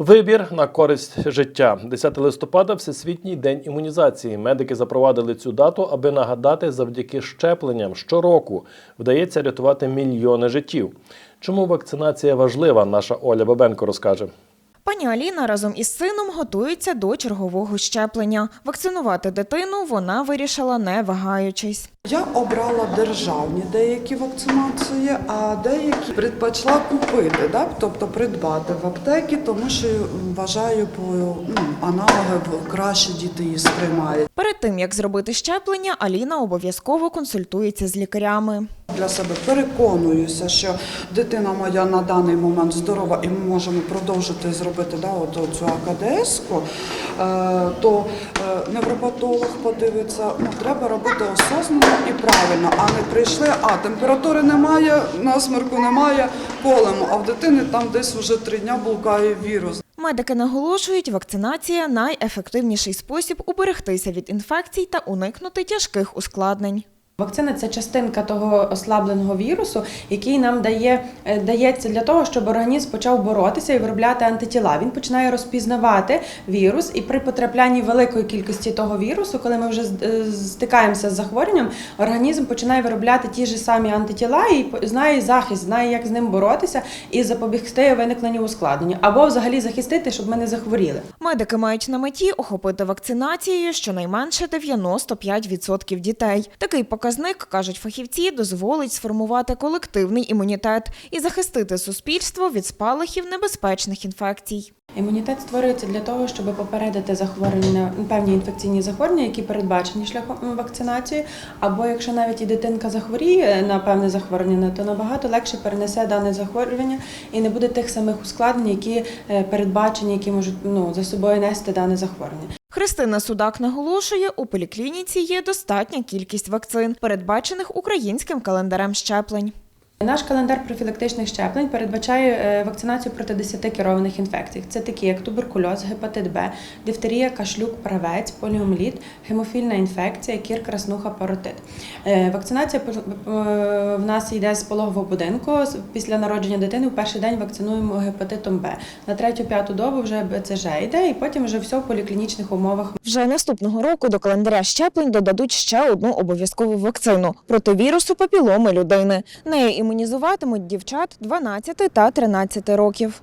Вибір на користь життя. 10 листопада Всесвітній день імунізації. Медики запровадили цю дату, аби нагадати, завдяки щепленням щороку вдається рятувати мільйони життів. Чому вакцинація важлива? Наша Оля Бабенко розкаже. Пані Аліна разом із сином готується до чергового щеплення. Вакцинувати дитину вона вирішила не вагаючись. Я обрала державні деякі вакцинації, а деякі предпочла купити, да? тобто придбати в аптекі, тому що вважаю по ну, аналоги краще діти її сприймають. Перед тим як зробити щеплення, Аліна обов'язково консультується з лікарями. Для себе переконуюся, що дитина моя на даний момент здорова, і ми можемо продовжити зробити да, от, цю АКДС-ку, е, то е, невропатолог подивиться, ну треба робити осознано і правильно, а не прийшли, а температури немає, насмерку немає, колемо, а в дитини там десь вже три дня блукає вірус. Медики наголошують, вакцинація найефективніший спосіб уберегтися від інфекцій та уникнути тяжких ускладнень. Вакцина це частинка того ослабленого вірусу, який нам дає, е, дається для того, щоб організм почав боротися і виробляти антитіла. Він починає розпізнавати вірус, і при потраплянні великої кількості того вірусу, коли ми вже е, стикаємося з захворюванням, організм починає виробляти ті ж самі антитіла і знає захист, знає, як з ним боротися і запобігти виникненню ускладнення, або взагалі захистити, щоб ми не захворіли. Медики мають на меті охопити вакцинацією щонайменше 95% дітей. Такий показник, кажуть фахівці, дозволить сформувати колективний імунітет і захистити суспільство від спалахів небезпечних інфекцій. Імунітет створюється для того, щоб попередити захворювання певні інфекційні захворювання, які передбачені шляхом вакцинації. Або якщо навіть і дитинка захворіє на певне захворювання, то набагато легше перенесе дане захворювання і не буде тих самих ускладнень, які е, передбачені, які можуть ну за собою нести дане захворювання. Христина Судак наголошує, у поліклініці є достатня кількість вакцин, передбачених українським календарем щеплень. Наш календар профілактичних щеплень передбачає е, вакцинацію проти 10 керованих інфекцій. Це такі, як туберкульоз, гепатит Б, дифтерія, кашлюк, правець, поліомеліт, гемофільна інфекція, кір, краснуха, паротит. Е, Вакцинація е, в нас йде з пологового будинку. Після народження дитини в перший день вакцинуємо гепатитом Б. На третю-п'яту добу вже БЦЖ йде, і потім вже все в поліклінічних умовах Вже наступного року до календаря щеплень додадуть ще одну обов'язкову вакцину проти вірусу папіломи людини. Нею імунізуватимуть дівчат 12 та 13 років.